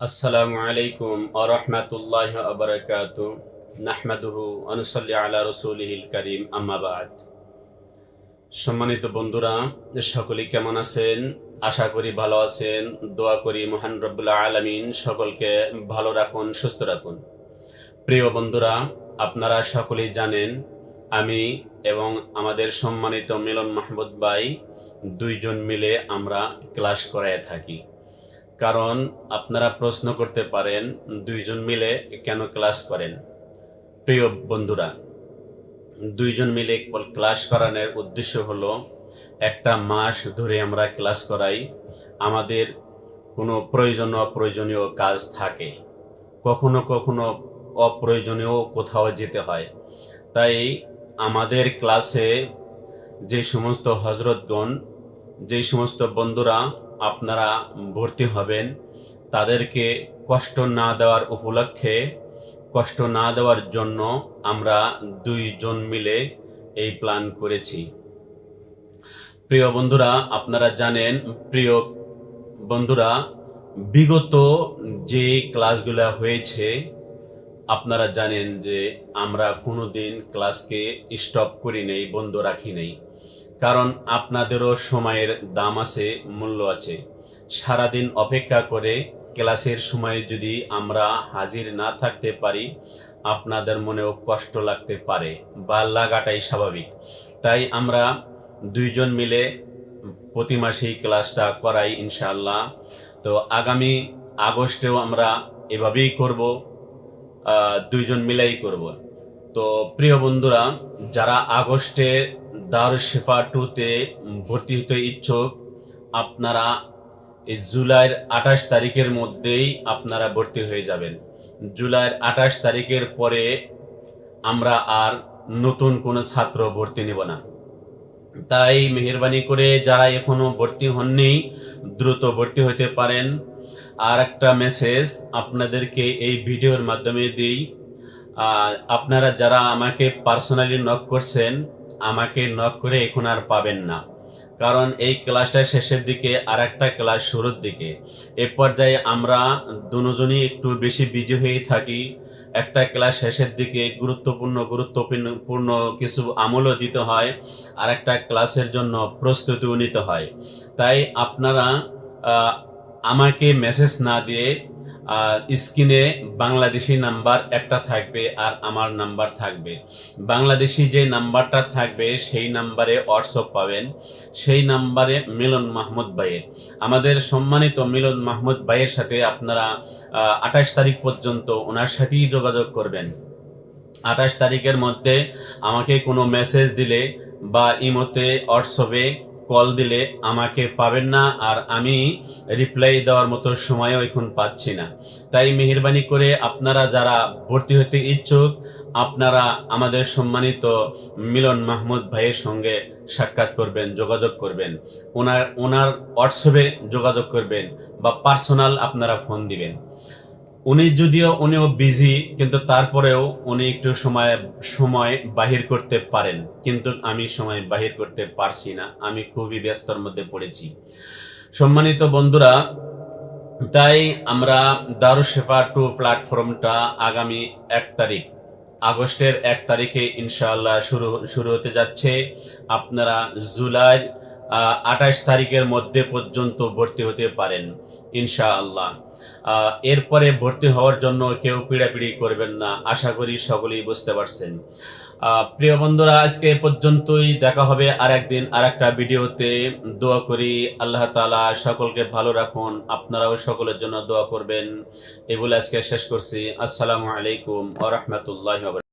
আসসালামু আলাইকুম আরহামাতুল্লাহ আবরাকাত নাহমাদুহু আনুসাল্লি আলা রসুলহিল করিম আম্মাবাদ সম্মানিত বন্ধুরা সকলেই কেমন আছেন? আশা করি ভালো আছেন। দোয়া করি মহান রব্বুল্লাহ আলমিন সকলকে ভালো রাখুন, সুস্থ রাখুন। প্রিয় বন্ধুরা, আপনারা সকলেই জানেন, আমি এবং আমাদের সম্মানিত মিলন মাহমুদ ভাই দুইজন মিলে আমরা ক্লাস করায় থাকি। কারণ আপনারা প্রশ্ন করতে পারেন, দুইজন মিলে কেন ক্লাস করেন? প্রিয় বন্ধুরা, দুইজন মিলে ক্লাস করানোর উদ্দেশ্য হলো, একটা মাস ধরে আমরা ক্লাস করাই, আমাদের কোনো প্রয়োজন অপ্রয়োজনীয় কাজ থাকে। কখনো কখনো অপ্রয়োজনীয় কোথাও যেতে হয়। তাই আমাদের ক্লাসে যে সমস্ত হজরতগণ, যে সমস্ত বন্ধুরা আপনারা ভর্তি হবেন। তাদেরকে কষ্ট না দেওয়ার উপলক্ষে, কষ্ট না দেওয়ার জন্য আমরা দুইজন মিলে এই প্ল্যান করেছি। প্রিয় বন্ধুরা, আপনারা জানেন, প্রিয় বন্ধুরা, বিগত যে ক্লাসগুলো হয়েছে, আপনারা জানেন যে আমরা কোনো দিন ক্লাসকে স্টপ করি নেই, বন্ধ রাখি নেই। কারণ আপনাদেরও সময়ের দাম আছে, মূল্য আছে। সারাদিন অপেক্ষা করে ক্লাসের সময় যদি আমরা হাজির না থাকতে পারি, আপনাদের মনেও কষ্ট লাগতে পারে বা লাগাটাই স্বাভাবিক। তাই আমরা দুইজন মিলে প্রতি মাসেই ক্লাসটা করাই ইনশাআল্লাহ। তো আগামী আগস্টেও আমরা এভাবেই করব দুইজন মিলেই করব। তো প্রিয় বন্ধুরা, যারা আগস্টে দারুল শেফা টুতে ভর্তি হতে ইচ্ছুক। আপনারা এই জুলাইয়ের আঠাশ তারিখের মধ্যেই আপনারা ভর্তি হয়ে যাবেন। জুলাইয়ের আঠাশ তারিখের পরে আমরা আর নতুন কোনো ছাত্র ভর্তি নেব না। তাই মেহরবানি করে যারা এখনও ভর্তি হননি, দ্রুত ভর্তি হতে পারেন। আর একটা মেসেজ আপনাদেরকে এই ভিডিওর মাধ্যমে দিই। আপনারা যারা আমাকে পার্সোনালি নক করছেন আমাকে নক করে এখন আর পাবেন না। কারণ এই ক্লাসটা শেষের দিকে আর একটা ক্লাস শুরুর দিকে। এ পর্যায়ে আমরা দুজনই একটু বেশি বিজি হয়ে থাকি। একটা ক্লাস শেষের দিকে গুরুত্বপূর্ণ গুরুত্বপূর্ণ কিছু আমলও দিতে হয়, আর একটা ক্লাসের জন্য প্রস্তুতিও নিতে হয়। তাই আপনারা আমাকে মেসেজ না দিয়ে স্ক্রিনে বাংলাদেশি নাম্বার একটা থাকবে আর আমার নাম্বার থাকবে। বাংলাদেশি যে নাম্বারটা থাকবে, সেই নাম্বারে হোয়াটসঅ্যাপ পাবেন। সেই নাম্বারে মিলন মাহমুদ ভাইয়ের। আমাদের সম্মানিত মিলন মাহমুদ ভাইয়ের সাথে আপনারা আঠাশ তারিখ পর্যন্ত ওনার সাথেই যোগাযোগ করবেন। আঠাশ তারিখের মধ্যে আমাকে কোনো মেসেজ দিলে বা ইমোতে হোয়াটসঅ্যাপে কল দিলে আমাকে পাবেন না আর আমি রিপ্লাই দেওয়ার মতো সময়ও এখন পাচ্ছি না। তাই মেহরবানি করে আপনারা যারা ভর্তি হতে ইচ্ছুক, আপনারা আমাদের সম্মানিত মিলন মাহমুদ ভাইয়ের সঙ্গে সাক্ষাৎ করবেন, যোগাযোগ করবেন। ওনার ওনার হোয়াটসঅ্যাপে যোগাযোগ করবেন বা পার্সোনাল আপনারা ফোন দিবেন। উনি যদিও উনিও বিজি কিন্তু তারপরেও উনি একটু সময় সময় বাহির করতে পারেন। কিন্তু আমি সময় বাহির করতে পারছি না। আমি খুবই ব্যস্তর মধ্যে পড়েছি। সম্মানিত বন্ধুরা, তাই আমরা দারুশেফা টু প্ল্যাটফর্মটা আগামী এক তারিখ, আগস্টের এক তারিখে ইনশাআল্লাহ শুরু শুরু হতে যাচ্ছে। আপনারা জুলাই আঠাশ তারিখের মধ্যে পর্যন্ত ভর্তি হতে পারেন, ইনশাআল্লাহ। এরপরে ভর্তি হওয়ার জন্য কেউ পিড়াপিড়ি করবেন না। আশা করি সকলেই বুঝতে পারছেন। প্রিয় বন্ধুরা, আজকে পর্যন্তই। দেখা হবে আর একদিন আর একটা ভিডিওতে। দোয়া করি আল্লাহ তালা সকলকে ভালো রাখুন। আপনারাও সকলের জন্য দোয়া করবেন। এগুলো আজকে শেষ করছি। আসসালামু আলাইকুম আ রাহমাতুল্লাহি